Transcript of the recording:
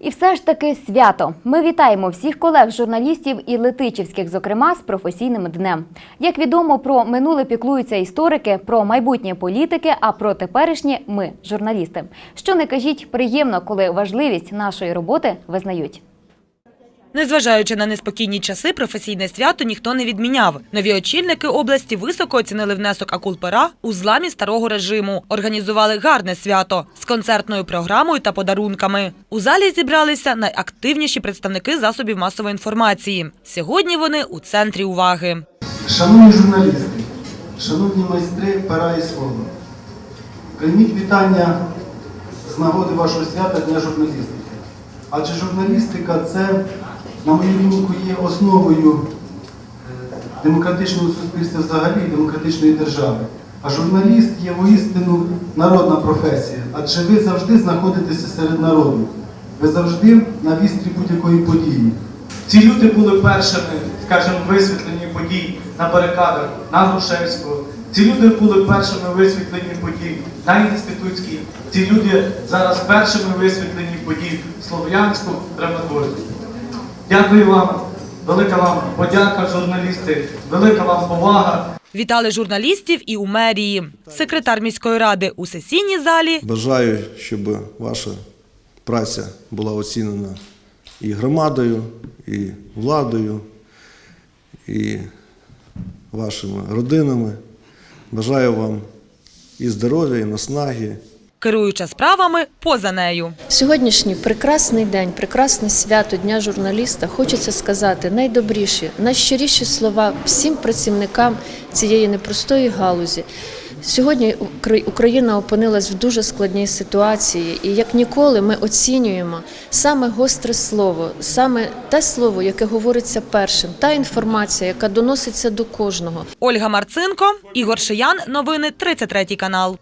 І все ж таки свято. Ми вітаємо всіх колег журналістів і летичівських, зокрема, з професійним днем. Як відомо, про минуле піклуються історики, про майбутнє політики, а про теперішнє ми, журналісти. Що не кажіть, приємно, коли важливість нашої роботи визнають. Незважаючи на неспокійні часи, професійне свято ніхто не відміняв. Нові очільники області високо оцінили внесок Акулпера у зламі старого режиму. Організували гарне свято з концертною програмою та подарунками. У залі зібралися найактивніші представники засобів масової інформації. Сьогодні вони у центрі уваги. Шановні журналісти, шановні майстри пера і слова, прийміть вітання з нагоди вашого свята Дня журналістики. Адже журналістика це, на мою думку, є основою е, демократичного суспільства взагалі демократичної держави. А журналіст є воістину народна професія, адже ви завжди знаходитеся серед народу. Ви завжди на вістрі будь-якої події. Ці люди були першими, скажімо, висвітлені подій на барикадах на Грушевського. Ці люди були першими висвітлені подій на інститутській. Ці люди зараз першими висвітлені подій в Слов'янську драматургії. Дякую вам, велика вам подяка, журналісти, велика вам повага. Вітали журналістів і у мерії. Секретар міської ради у сесійній залі Бажаю, щоб ваша праця була оцінена і громадою, і владою, і вашими родинами. Бажаю вам і здоров'я, і наснаги. Керуюча справами поза нею. Сьогоднішній прекрасний день, прекрасне свято Дня журналіста. Хочеться сказати найдобріші, найщиріші слова всім працівникам цієї непростої галузі. Сьогодні Укра- Україна опинилась в дуже складній ситуації, і як ніколи ми оцінюємо саме гостре слово, саме те слово, яке говориться першим, та інформація, яка доноситься до кожного. Ольга Марцинко, Ігор Шиян. Новини 33 канал.